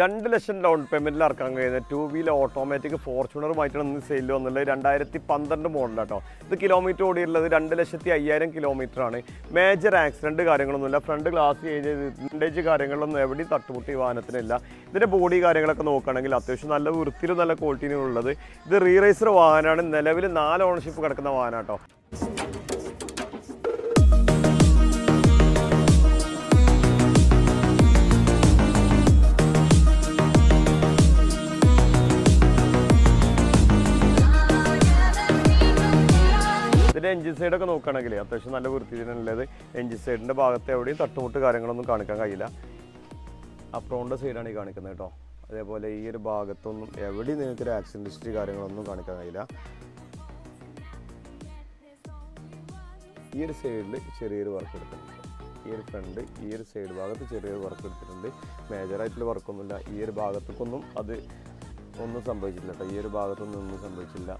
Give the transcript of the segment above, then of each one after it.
രണ്ട് ലക്ഷം ഡൗൺ പേയ്മെന്റിൽ ഇറക്കാൻ കഴിയുന്ന ടൂ വീലർ ഓട്ടോമാറ്റിക് ഫോർച്യൂണറുമായിട്ടാണ് ഇന്ന് സെയിൽ വന്നുള്ളത് രണ്ടായിരത്തി പന്ത്രണ്ട് മോഡലാട്ടോ ഇത് കിലോമീറ്റർ ഓടിയുള്ളത് രണ്ട് ലക്ഷത്തി അയ്യായിരം കിലോമീറ്റർ ആണ്. മേജർ ആക്സിഡന്റ് കാര്യങ്ങളൊന്നുമില്ല. ഫ്രണ്ട് ഗ്ലാസ് വിന്റേജ് കാര്യങ്ങളൊന്നും എവിടെയും തട്ടുമുട്ടി വാഹനത്തിനില്ല. ഇതിന്റെ ബോഡി കാര്യങ്ങളൊക്കെ നോക്കുകയാണെങ്കിൽ അത്യാവശ്യം നല്ല വൃത്തിയിലും നല്ല ക്വാളിറ്റിയിലും ഉള്ളത് ഇത് റീറേസർ വാഹനമാണ്. നിലവിൽ നാല് ഓണർഷിപ്പ് കിടക്കുന്ന വാഹനം കേട്ടോ ഇതിന്റെ എഞ്ചിൻ സൈഡൊക്കെ നോക്കുകയാണെങ്കിൽ അത്യാവശ്യം നല്ല വൃത്തി തന്നെയുള്ളത് എഞ്ചിൻ സൈഡിന്റെ ഭാഗത്ത് എവിടെയും തട്ടുമുട്ട് കാര്യങ്ങളൊന്നും കാണിക്കാൻ കഴിയില്ല. അപ്രൗണ്ട് സൈഡാണ് ഈ കാണിക്കുന്നത് കേട്ടോ. അതേപോലെ ഈ ഒരു ഭാഗത്തൊന്നും എവിടെയും നിങ്ങൾക്ക് ഒരു ആക്സിഡന്റ് ഹിസ്റ്ററി കാര്യങ്ങളൊന്നും കാണിക്കാൻ കഴിയില്ല. ഈ ഒരു സൈഡിൽ ചെറിയൊരു വർക്ക് എടുത്തിട്ടുണ്ട്. ഈ ഒരു ഫ്രണ്ട് ഈ ഒരു സൈഡ് ഭാഗത്ത് ചെറിയൊരു വർക്ക് എടുത്തിട്ടുണ്ട്. മേജറായിട്ടുള്ള വർക്കൊന്നുമില്ല ഈ ഒരു ഭാഗത്തേക്കൊന്നും അത് ഒന്നും സംഭവിച്ചില്ല കേട്ടോ. ഈ ഒരു ഭാഗത്തൊന്നും ഒന്നും സംഭവിച്ചില്ല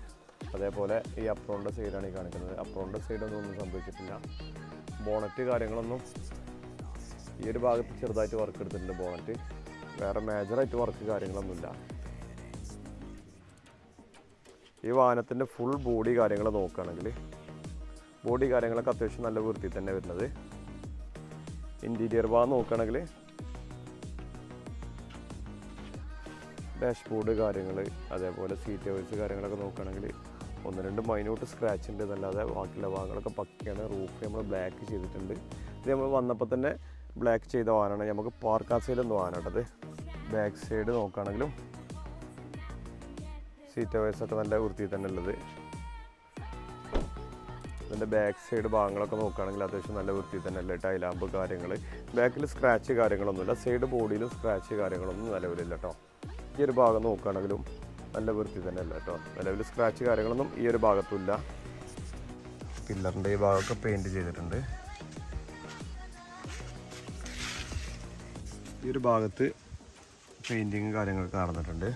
അതേപോലെ ഈ അപ്രോണിന്റെ സൈഡാണ് ഈ കാണിക്കുന്നത്. അപ്രോണിന്റെ സൈഡൊന്നും ഒന്നും സംഭവിച്ചിട്ടില്ല. ബോണറ്റ് കാര്യങ്ങളൊന്നും ഈ ഒരു ഭാഗത്ത് ചെറുതായിട്ട് വർക്ക് എടുത്തിട്ടുണ്ട് ബോണറ്റ്. വേറെ മേജറായിട്ട് വർക്ക് കാര്യങ്ങളൊന്നുമില്ല. ഈ വാഹനത്തിന്റെ ഫുൾ ബോഡി കാര്യങ്ങൾ നോക്കുകയാണെങ്കിൽ ബോഡി കാര്യങ്ങളൊക്കെ അത്യാവശ്യം നല്ല വൃത്തി തന്നെ വരുന്നത്. ഇന്റീരിയർ ഭാഗം നോക്കുകയാണെങ്കിൽ ഡാഷ്ബോർഡ് കാര്യങ്ങൾ അതേപോലെ സീറ്റ് കവേഴ്സ് കാര്യങ്ങളൊക്കെ നോക്കുകയാണെങ്കിൽ ഒന്ന് രണ്ട് മൈനോട്ട് സ്ക്രാച്ച് ഉണ്ട് എന്നല്ലാതെ ബാക്കിയുള്ള ഭാഗങ്ങളൊക്കെ പക്കയാണ്. റൂഫ് നമ്മൾ ബ്ലാക്ക് ചെയ്തിട്ടുണ്ട്. ഇത് നമ്മൾ വന്നപ്പോൾ തന്നെ ബ്ലാക്ക് ചെയ്ത വാഹനമാണ് നമുക്ക് പാർക്കാ സൈഡൊന്നും വാഹനമാട്ടത് ബാക്ക് സൈഡ് നോക്കുകയാണെങ്കിലും സീറ്റ് വയസ്സൊക്കെ നല്ല വൃത്തിയിൽ തന്നെ ഉള്ളത്. ഇതിന്റെ ബാക്ക് സൈഡ് ഭാഗങ്ങളൊക്കെ നോക്കുകയാണെങ്കിൽ അത്യാവശ്യം നല്ല വൃത്തി തന്നെ അല്ലേ? ടൈലാമ്പ് കാര്യങ്ങൾ ബാക്കിൽ സ്ക്രാച്ച് കാര്യങ്ങളൊന്നുമില്ല. സൈഡ് ബോഡിയിലും സ്ക്രാച്ച് കാര്യങ്ങളൊന്നും നിലവിലില്ല കേട്ടോ. ഈ ഒരു ഭാഗം നോക്കുകയാണെങ്കിലും നല്ല വൃത്തി തന്നെ അല്ല കേട്ടോ. നിലവിൽ സ്ക്രാച്ച് കാര്യങ്ങളൊന്നും ഈ ഒരു ഭാഗത്തുമില്ല. പില്ലറിന്റെ ഈ ഭാഗമൊക്കെ പെയിന്റ് ചെയ്തിട്ടുണ്ട്. ഈ ഒരു ഭാഗത്ത് പെയിന്റിങ് കാര്യങ്ങളൊക്കെ നടന്നിട്ടുണ്ട്.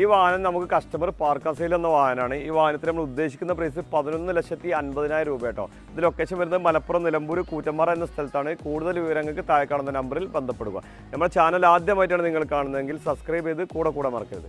ഈ വാഹനം നമുക്ക് കസ്റ്റമർ പാർക്ക് സെയിൽ എന്ന വാഹനമാണ്. ഈ വാഹനത്തിന് നമ്മൾ ഉദ്ദേശിക്കുന്ന പ്രൈസ് പതിനൊന്ന് ലക്ഷത്തി അൻപതിനായിരം രൂപ കേട്ടോ. ഇത് ലൊക്കേഷൻ വരുന്നത് മലപ്പുറം നിലമ്പൂർ കൂറ്റമ്പാറ എന്ന സ്ഥലത്താണ്. കൂടുതൽ വിവരങ്ങൾക്ക് താഴെ കാണുന്ന നമ്പറിൽ ബന്ധപ്പെടുക. നമ്മുടെ ചാനൽ ആദ്യമായിട്ടാണ് നിങ്ങൾ കാണുന്നതെങ്കിൽ സബ്സ്ക്രൈബ് ചെയ്ത് കൂടെ കൂടെ മറക്കരുത്.